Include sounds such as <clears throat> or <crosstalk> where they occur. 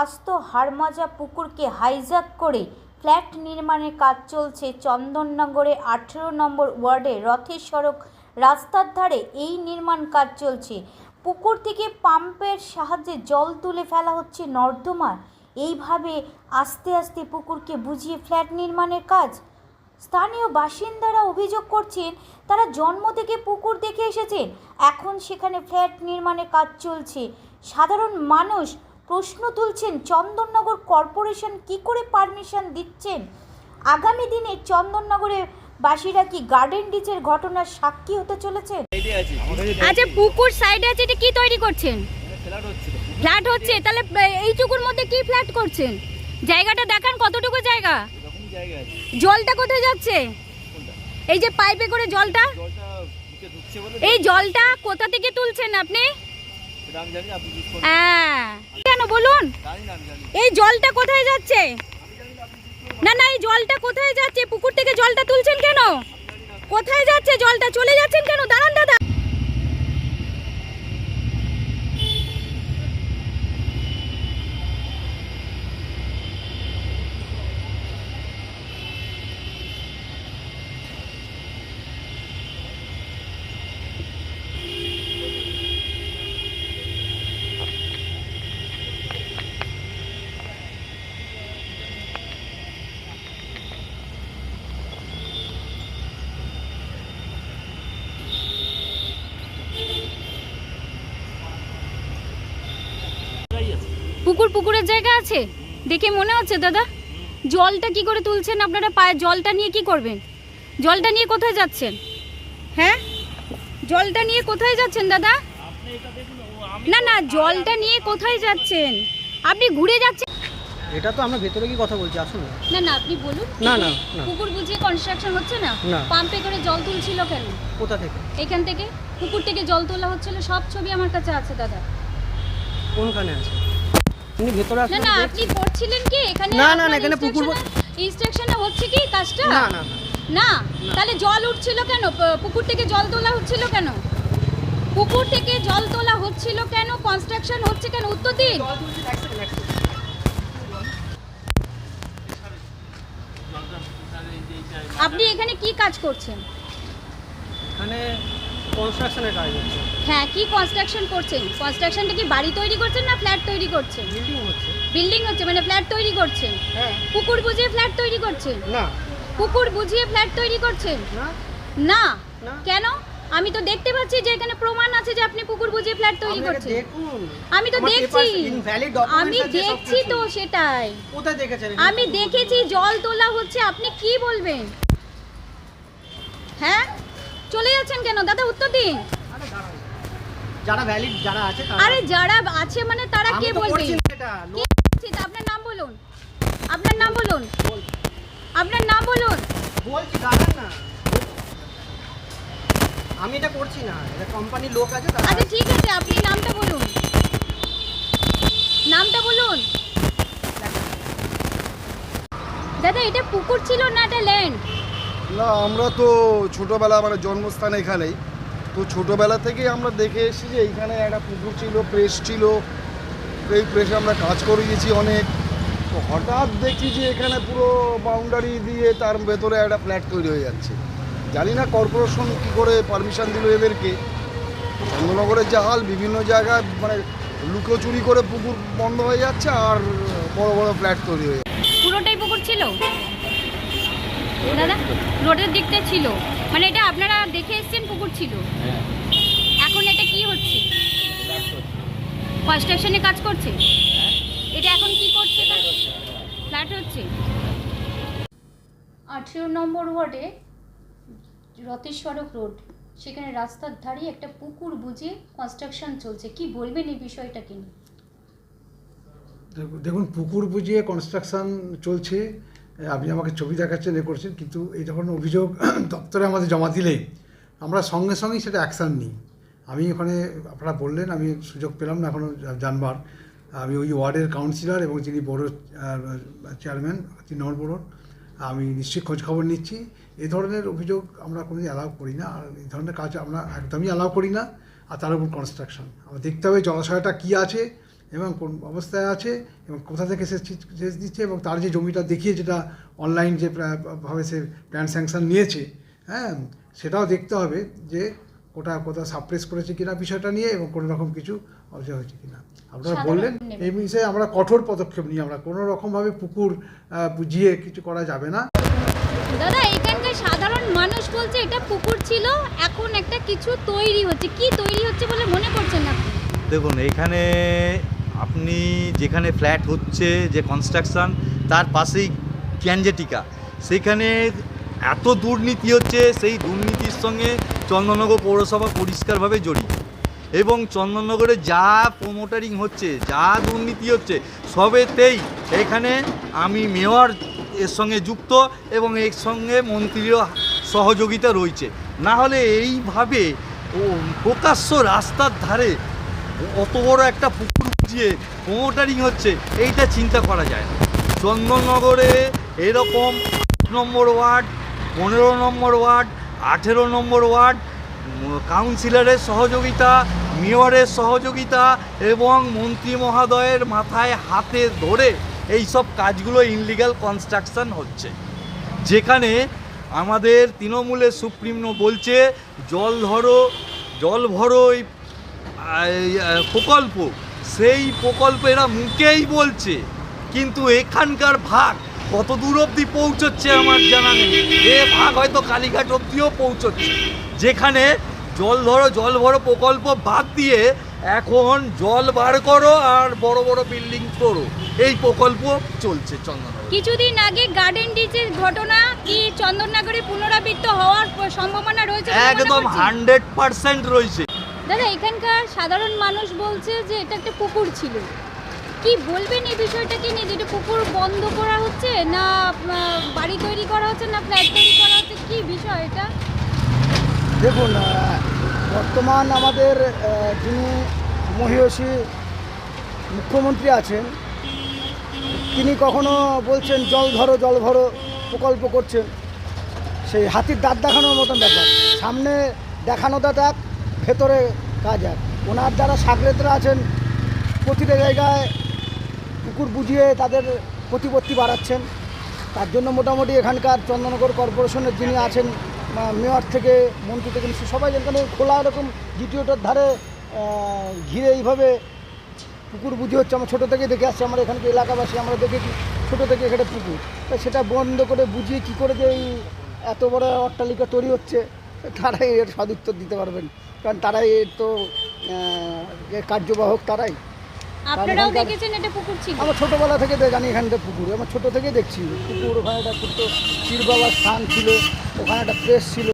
আস্ত হাড়মজা পুকুরকে হাইজ্যাক করে ফ্ল্যাট নির্মাণের কাজ চলছে চন্দননগরে আঠেরো নম্বর ওয়ার্ডে রথের সড়ক রাস্তার ধারে এই নির্মাণ কাজ চলছে। পুকুর থেকে পাম্পের সাহায্যে জল তুলে ফেলা হচ্ছে নর্দমায় এইভাবে আস্তে আস্তে পুকুরকে বুঝিয়ে ফ্ল্যাট নির্মাণের কাজ। স্থানীয় বাসিন্দারা অভিযোগ করছেন, তারা জন্ম থেকে পুকুর দেখে এসেছেন। এখন সেখানে ফ্ল্যাট নির্মাণের কাজ চলছে। সাধারণ মানুষ প্রশ্ন তুলছেন চন্দননগর কর্পোরেশন কি করে পারমিশন দিচ্ছেন? আগামী দিনে চন্দননগরে বাসীরা কি গার্ডেন ডিচের ঘটনার সাক্ষী হতে চলেছে? আচ্ছা পুকুর সাইডে আছে এটা কি তৈরি করছেন? ফ্ল্যাট হচ্ছে তাহলে এইটুকুর মধ্যে কি ফ্ল্যাট করছেন? জায়গাটা দেখান কতটুকু জায়গা? এরকম জায়গা আছে জলটা কোথায় যাচ্ছে? এই যে পাইপে করে জলটা? জলটা বুকে ঢুকছে বলে এই জলটা কোথা থেকে তুলছেন আপনি? হ্যাঁ। কেন বলুন? এই জলটা কোথায় যাচ্ছে? না না এই জলটা কোথায় যাচ্ছে? পুকুর থেকে জলটা তুলছেন কেন? কোথায় যাচ্ছে জলটা? চলে যাচ্ছেন কেন? দাঁড়ান দাদা। পুকুর পুকুরের জায়গা আছে? দেখে মনে হচ্ছে দাদা। জলটা কি করে তুলছেন আপনারা? পায়ে জলটা নিয়ে কি করবেন? জলটা নিয়ে কোথায় যাচ্ছেন? হ্যাঁ? জলটা নিয়ে কোথায় যাচ্ছেন দাদা? না না জলটা নিয়ে কোথায় যাচ্ছেন? আপনি ঘুরে যাচ্ছেন। এটা তো আমরা ভেতরে কি কথা বলছি আসুন। না। না আপনি বলুন। না না পুকুর বুঝিয়ে কনস্ট্রাকশন হচ্ছে না? না। পাম্পে করে জল তুলছিল কেন? কোথা থেকে? এখান থেকে? পুকুর থেকে জল তোলা হচ্ছিল সব ছবি আমার কাছে আছে দাদা। কোনখানে আছে? আপনি ভেতরে না আসুন না দেখছি। আপনি করছিলেন কি? এখানে না, না, না, এখানে পুকুর ইনস্ট্রাকশনে হচ্ছে কি কাজটা? না না না। না তাহলে জল উঠছিল কেন? পুকুর থেকে জল তোলা হচ্ছিল কেন? পুকুর থেকে জল তোলা হচ্ছিল কেন? কনস্ট্রাকশন হচ্ছে কেন? উত্তর দিন। আপনি এখানে কি কাজ করছেন? এখানে কনস্ট্রাকশনের কাজ হচ্ছে। হ্যাঁ কি কনস্ট্রাকশন করছেন? কনস্ট্রাকশনটা কি বাড়ি তৈরি করছেন না ফ্ল্যাট তৈরি করছেন? বিল্ডিং হচ্ছে। বিল্ডিং হচ্ছে মানে ফ্ল্যাট তৈরি করছেন? হ্যাঁ। পুকুর বুঝিয়ে ফ্ল্যাট তৈরি করছেন? না। পুকুর বুঝিয়ে ফ্ল্যাট তৈরি করছেন? না। না। কেন? আমি তো দেখতে পাচ্ছি যে এখানে প্রমাণ আছে যে আপনি পুকুর বুঝিয়ে ফ্ল্যাট তৈরি করছেন। আমি তো দেখছি। আমি দেখছি তো সেটাই। কোথায় দেখেছেন আমি দেখেছি জল তোলা হচ্ছে। আপনি কি বলবেন? হ্যাঁ? চলে যাচ্ছেন কেন? দাদা উত্তর দিন। যারা ভ্যালিড যারা আছে তারা আরে যারা আছে মানে তারা কে বলবে? এটা কে বলছে? আপনার নাম বলুন। আপনার নাম বলুন। আপনার নাম বলুন। বলছি দাঁড়ান না। আমি এটা করছি না। এটা কোম্পানির লোক আছে তারা আচ্ছা ঠিক আছে আপনি নামটা বলুন। নামটা বলুন। দাদা এটা পুকুর ছিল না এটা ল্যান্ড না আমরা তো ছোটোবেলা মানে জন্মস্থান এখানেই। তো ছোটোবেলা থেকেই আমরা দেখে এসেছি যে এইখানে একটা পুকুর ছিল, প্রেস ছিল। এই প্রেসে আমরা কাজ করে গেছি অনেক। তো হঠাৎ দেখি যে এখানে পুরো বাউন্ডারি দিয়ে তার ভেতরে একটা ফ্ল্যাট তৈরি হয়ে যাচ্ছে। জানি না কর্পোরেশন কী করে পারমিশন দিল এদেরকে। চন্দ্রনগরের যে হাল, বিভিন্ন জায়গায় মানে লুকোচুরি করে পুকুর বন্ধ হয়ে যাচ্ছে আর বড় বড় ফ্ল্যাট তৈরি হয়ে যাচ্ছে। পুরোটাই পুকুর ছিল? দাদা, রোডের দিকটা ছিল। মানে এটা আপনারা দেখে এসেছেন পুকুর ছিল। এখন এটা কি হচ্ছে? কনস্ট্রাকশনে কাজ করছে? এটা এখন কি করছে ফ্ল্যাট হচ্ছে। আঠেরো নম্বর ওয়ার্ডে রথেশ্বরক রোড। সেখানে রাস্তার ধারে একটা পুকুর বুঝে কনস্ট্রাকশন চলছে। কি বলবেন এই বিষয়টাকে নিয়ে? দেখুন- দেখুন পুকুর বুঝিয়ে কনস্ট্রাকশন চলছে। আপনি আমাকে ছবি দেখাচ্ছেন, এ করছেন, কিন্তু এই যখন অভিযোগ <clears throat> দপ্তরে আমাদের জমা দিলে, আমরা সঙ্গে সঙ্গেই সেটা অ্যাকশান নিই। আমি ওখানে, আপনারা বললেন, আমি সুযোগ পেলাম না এখনও জানবার। আমি ওই ওয়ার্ডের কাউন্সিলর এবং যিনি বড় চেয়ারম্যান তৃণমূল বড়োর আমি নিশ্চয়ই খোঁজ খবর নিচ্ছি। এই ধরনের অভিযোগ আমরা কোনোদিন অ্যালাউ করি না, আর এই ধরনের কাজ আমরা একদমই অ্যালাউ করি না। আর তার উপর কনস্ট্রাকশন আমরা দেখতে হবে জলাশয়টা কী আছে এবং কোন অবস্থায় আছে এবং কোথা থেকে সে চিজ- সেচ দিচ্ছে এবং তার যে জমিটা দেখিয়ে যেটা অনলাইন যে ভাবে সে প্ল্যান স্যাংশন নিয়েছে হ্যাঁ সেটাও দেখতে হবে যে ওটা কোথাও সাপ্রেস করেছে কিনা বিষয়টা নিয়ে এবং কোনো রকম কিছু অসুবিধা হয়েছে কিনা। আপনারা বললেন এই বিষয়ে আমরা কঠোর পদক্ষেপ নিই আমরা কোনো রকমভাবে পুকুর বুঝিয়ে কিছু করা যাবে না। দাদা এখানকার সাধারণ মানুষ বলছে এটা পুকুর ছিল এখন একটা কিছু তৈরি হচ্ছে। কি তৈরি হচ্ছে বলে মনে করছেন আপনি? দেখুন এখানে আপনি যেখানে ফ্ল্যাট হচ্ছে, যে কনস্ট্রাকশন তার পাশেই ক্যানজেটিকা সেইখানে এত দুর্নীতি হচ্ছে, সেই দুর্নীতির সঙ্গে চন্দননগর পৌরসভা পরিষ্কারভাবে জড়িত। এবং চন্দননগরে যা প্রোমোটারিং হচ্ছে, যা দুর্নীতি হচ্ছে, সবেতেই এখানে আমি মেয়র এর সঙ্গে যুক্ত এবং এর সঙ্গে মন্ত্রীরও সহযোগিতা রয়েছে। না হলে এইভাবে প্রকাশ্য রাস্তার ধারে অত বড় একটা পুকুর বুঝিয়ে প্রোমোটারিং হচ্ছে এইটা চিন্তা করা যায় না। চন্দননগরে এরকম নম্বর ওয়ার্ড পনেরো নম্বর ওয়ার্ড আঠেরো নম্বর ওয়ার্ড কাউন্সিলরের সহযোগিতা মেয়রের সহযোগিতা এবং মন্ত্রী মহোদয়ের মাথায় হাতে ধরে এই সব কাজগুলো ইনলিগাল কনস্ট্রাকশন হচ্ছে। যেখানে আমাদের তৃণমূলের সুপ্রিমো বলছে জল ধরো জল ভরো এই, প্রকল্প। সেই প্রকল্প এরা মুখেই বলছে। কিন্তু এখানকার ভাগ কত দূর অবধি পৌঁছচ্ছে আমার জানা নেই। এ ভাগ হয়তো কালীঘাট অবধিও পৌঁছচ্ছে। যেখানে জল ধরো জল ভরো প্রকল্প বাদ দিয়ে এখন জল বার করো আর বড় বড় বিল্ডিং করো এই প্রকল্প চলছে চন্দননগর। কিছুদিন আগে গার্ডেন ডিচের ঘটনা কি চন্দননগরে পুনরাবৃত্ত হওয়ার সম্ভাবনা রয়েছে একদম হান্ড্রেড পার্সেন্ট রয়েছে। দাদা, এখানকার সাধারণ মানুষ বলছে যে এটা একটা পুকুর ছিল। কি বলবেন এই বিষয়টাকে নিয়ে যে এটা পুকুর বন্ধ করা হচ্ছে না বাড়ি তৈরি করা হচ্ছে না, ফ্ল্যাট তৈরি করা হচ্ছে? কি বিষয় এটা? দেখুন বর্তমান আমাদের যিনি মহিষী মুখ্যমন্ত্রী আছেন, তিনি কখনো বলছেন, জল ধরো জল ধরো প্রকল্প করছেন। সেই হাতির দাঁত দেখানোর মতন ব্যাপার। সামনে দেখানোটা এক ভেতরে কাজ এক ওনার যারা সাগরেতরা আছেন, প্রতিটা জায়গায় পুকুর বুঝিয়ে তাদের প্রতিপত্তি বাড়াচ্ছেন। তার জন্য মোটামুটি এখানকার চন্দননগর কর্পোরেশনের যিনি আছেন মেয়র থেকে, মন্ত্রী থেকে সবাই এখানে খোলা এরকম দ্বিতীয়টার ধারে ঘিরে এইভাবে পুকুর বুঝি হচ্ছে। আমরা ছোটো থেকে দেখে আসছি, আমরা এখানকার এলাকাবাসী, আমরা দেখেছি ছোটো থেকে এখানে পুকুর। তা সেটা বন্ধ করে বুঝিয়ে কী করে যে এই এত বড় অট্টালিকা তৈরি হচ্ছে তারাই এর সদুত্তর দিতে পারবেন। কারণ তারাই তো এর কার্যবাহক তারাই। আপনারাও দেখেছেন এটা পুকুর ছিল? আমার ছোটোবেলা থেকে জানি এখানটা পুকুর। আমার ছোটো থেকে দেখছি। পুকুর ওখানে একটা ছোট্ট পীর বাবার স্থান ছিল ওখানে একটা প্রেস ছিল।